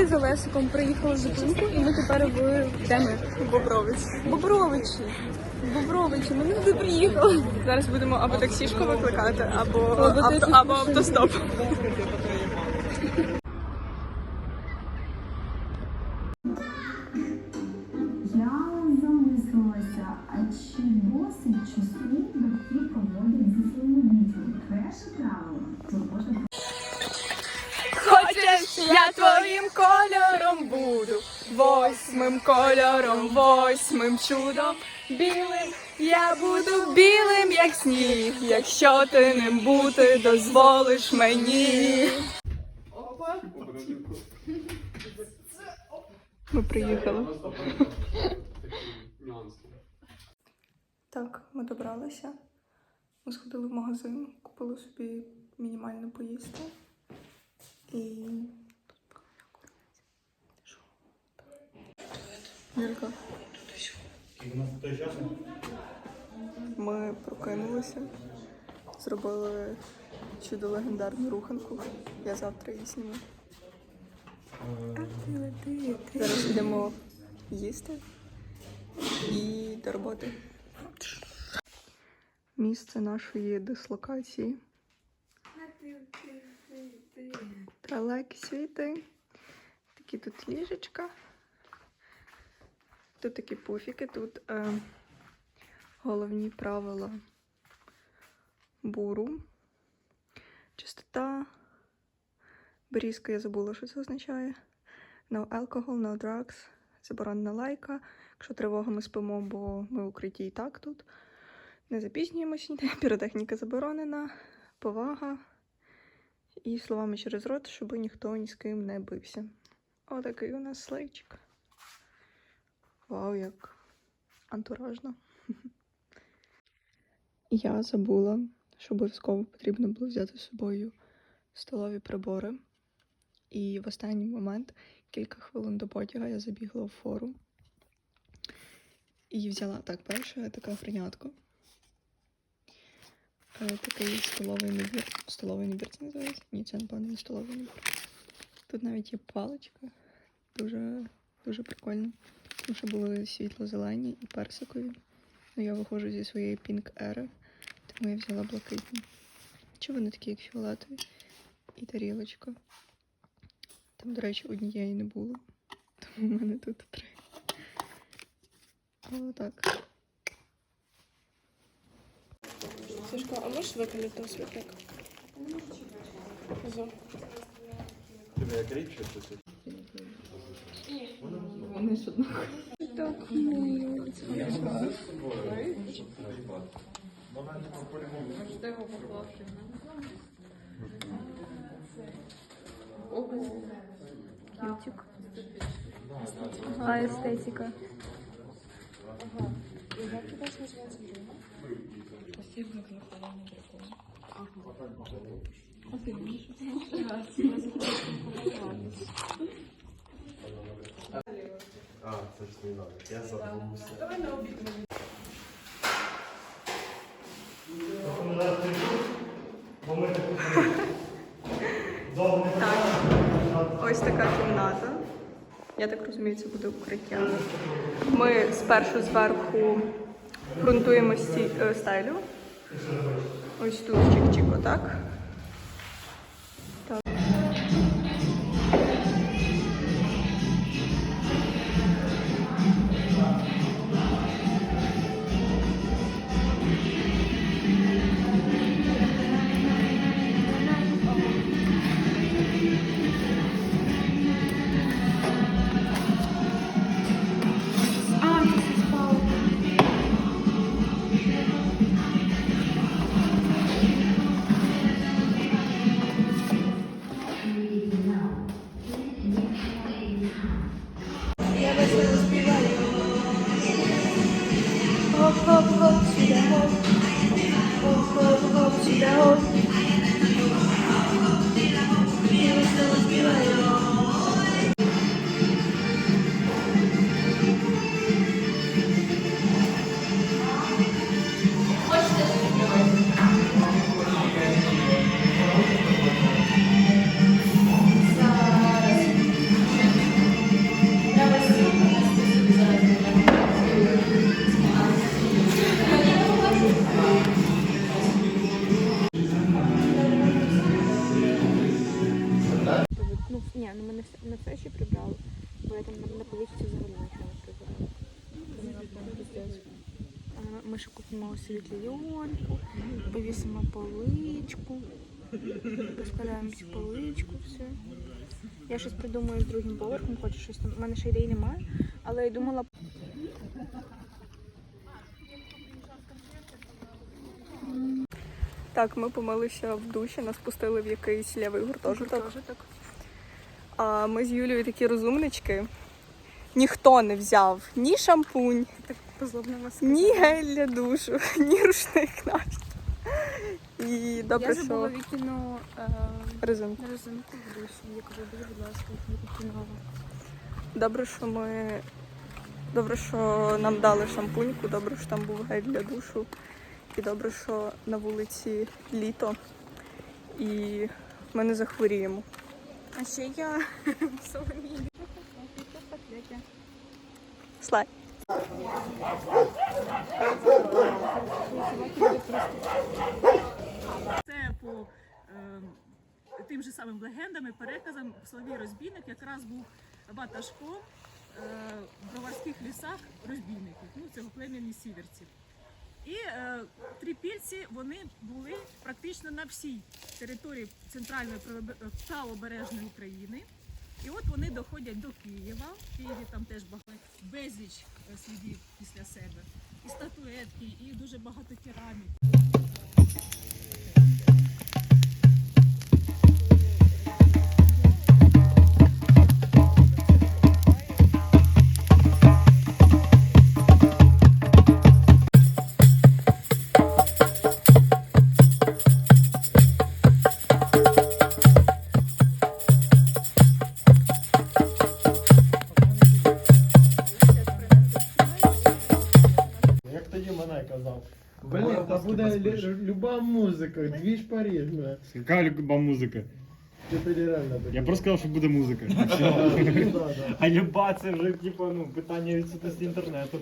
Ми з Олесиком приїхали в зупинку, і ми тепер в де ми? Бобровець. Бобровичі. Бобровичі, ми не туди приїхали. Зараз будемо або таксішку викликати, або, Або авто, або автостоп. Я замислилася, а чи досить часу батьки проводять зі своїми дітьми? Перше правило турбота твоїм кольором буду, восьмим кольором, восьмим чудом, білим. Я буду білим, як сніг, якщо ти ним бути дозволиш мені. Ми приїхали. Так, ми добралися. Ми сходили в магазин, купили собі мінімально поїсти. І. Юлька. Ми прокинулися, зробили чудо легендарну руханку. Я завтра її зніму. Зараз йдемо їсти і до роботи. Місце нашої дислокації. Далекі світи. Такі тут ліжечка. Тут такі пуфіки, тут е, головні правила буру. Чистота. Берізка, я забула, що це означає. No alcohol, no drugs. Заборонена лайка. Якщо тривога, ми спимо, бо ми в укритті і так тут. Не запізнюємося ніде. Піротехніка заборонена. Повага. І словами через рот, щоб ніхто ні з ким не бився. Отакий у нас слейчик. Вау, як антуражно. Я забула, що обов'язково потрібно було взяти з собою столові прибори. І в останній момент, кілька хвилин до потяга, я забігла в фору і взяла так, перше таке френятко. Е, Такий столовий набір. Столовий набір це називається? Ні, це напевно не столовий набір. Тут навіть є паличка. Дуже, дуже прикольно. Що були світло-зелені і персикові. Ну, я виходжу зі своєї Pink Era, тому я взяла блакитні. Чи вони такі, як фіолетові? І тарілочка. Там, до речі, однієї не було. Тому в мене тут три. А так. Сашко, а можеш викинути освітник? Тебе як рідше чи це? Вони ж одного. Кютик. А естетика. А, це ж не надо. Я забувся. Ось така кімната. Я так розумію, це буде укриття. Ми спершу зверху ґрунтуємо сті- е. Ось тут чик-чик, отак. Tostitos. Ми ще купимо світлійонку, повісимо поличку, розкладаємо цю поличку, все. Я щось придумаю з другим поверхом, хочу щось там. У мене ще ідей немає, але я думала. Так, ми помилися в душі, нас пустили в якийсь лівий гуртожиток. А ми з Юлією такі розумнички. Ніхто не взяв ні шампунь, Позлобно ні гель для душу, ні рушник наш. І добре, Я забула що е, резинку. резинку в душі. Я кажу, дуже, будь ласка, викинула. Добре, що ми. Добре, що нам дали шампуньку, добре, що там був гель для душу. І добре, що на вулиці літо. І ми не захворіємо. А ще я в Соломії. Це по е, тим же самим легендам і переказам Соловій Розбійник якраз був ватажком е, в броварських лісах розбійників, ну цього племені сіверців. І е, трипільці вони були практично на всій території центральної е, правобережної України. І от вони доходять до Києва. В Києві там теж багато безліч е, слідів після себе. І статуетки, і дуже багато кераміки. буде лю- люба музика, дві ж Париж, бля. Яка люба музика? Це федеральна така. Я просто сказав, що буде музика. Ну, да, да. А люба це вже типу, ну, питання відсутності інтернету.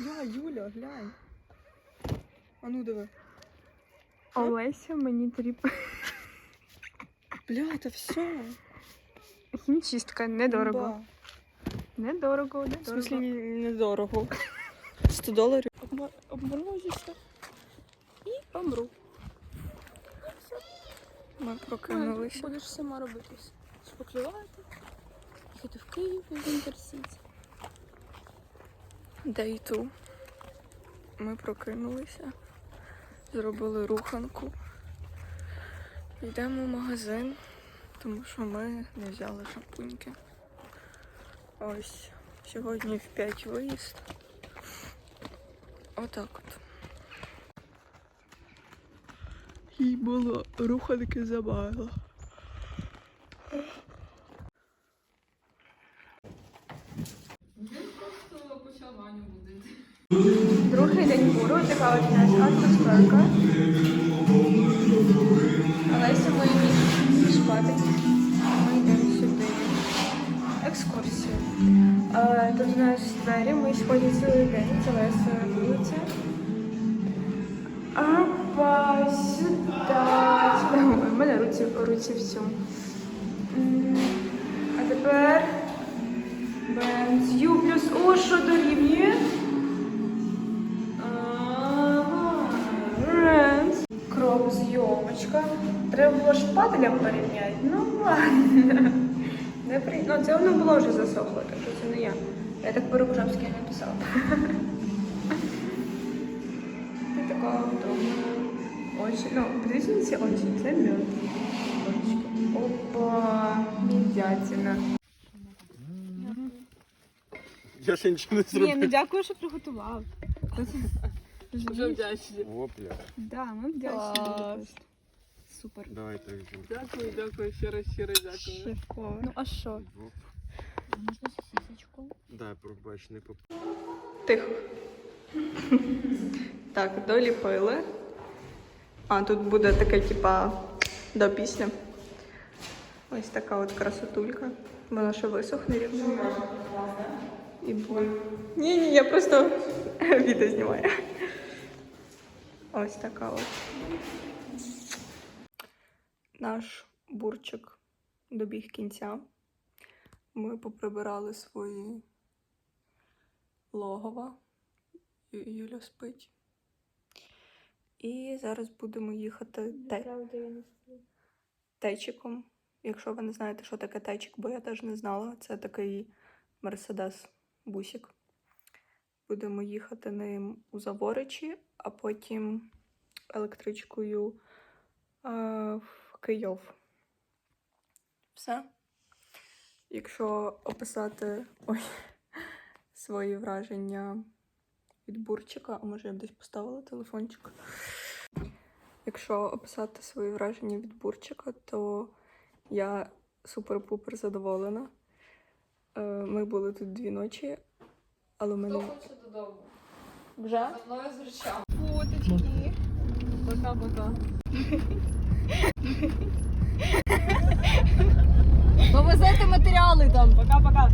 Я, Юля, глянь. А ну диви. Олеся мені тріп. Бля, та все. Хімчистка недорого. Недорого, В недорого. смислі недорого. 100 доларів. Обморозишся і помру. Ми прокинулися. Будеш сама робити. Шпаклювати, їхати в Київ в Інтерсіті. Day two. Ми прокинулися, зробили руханку. Йдемо в магазин, тому що ми не взяли шампуньки. Ось, сьогодні в 5 виїзд. Отак от. Їй було руханки забагато. Другий день буру, така от у нас атмосферка. Олеся мої спати. Ми йдемо сюди. Екскурсія. А, тут у нас двері, ми сьогодні цілий день, це Леся вулиця. Опа, сюди. В мене руці, руці в А тепер Ю плюс О, що дорівнює? Зйомочка. Треба було шпателем порівняти. Ну ладно. Не при... Ну, це воно було вже засохло, так що це не я. Я так по-рукожапськи написала. Ти така Очі. Ну, подивіться очі. Це мед. Опа, мідятина. Я ще нічого не Ні, ну дякую, що приготував. Дуже вдячні. Опля. Да, ми вдячні. дуже Клас. просто. Супер. Давайте візьмемо. Дякую, дякую, щиро, щиро дякую. Ну а що? Оп. Можна сосисочку? Дай пробач, не поп... Тихо. Так, доліпили. А, тут буде таке, типа, до після. Ось така от красотулька. Вона ще висохне рівно. І буде. Ні, ні, я просто відео знімаю. Ось така от. Наш бурчик добіг кінця. Ми поприбирали свої логова. Юля спить. І зараз будемо їхати те- течиком. Якщо ви не знаєте, що таке течик, бо я теж не знала, це такий Мерседес бусик. Будемо їхати ним у Заворичі, а потім електричкою е, в Київ. Все. Якщо описати ой, свої враження від бурчика, а може я б десь поставила телефончик. Якщо описати свої враження від бурчика, то я супер-пупер задоволена. Е, Ми були тут дві ночі, але ми не... хоче додому? Вже? За мною з речами. Фоточки. Пока-пока. Повезете матеріали там. Пока-пока.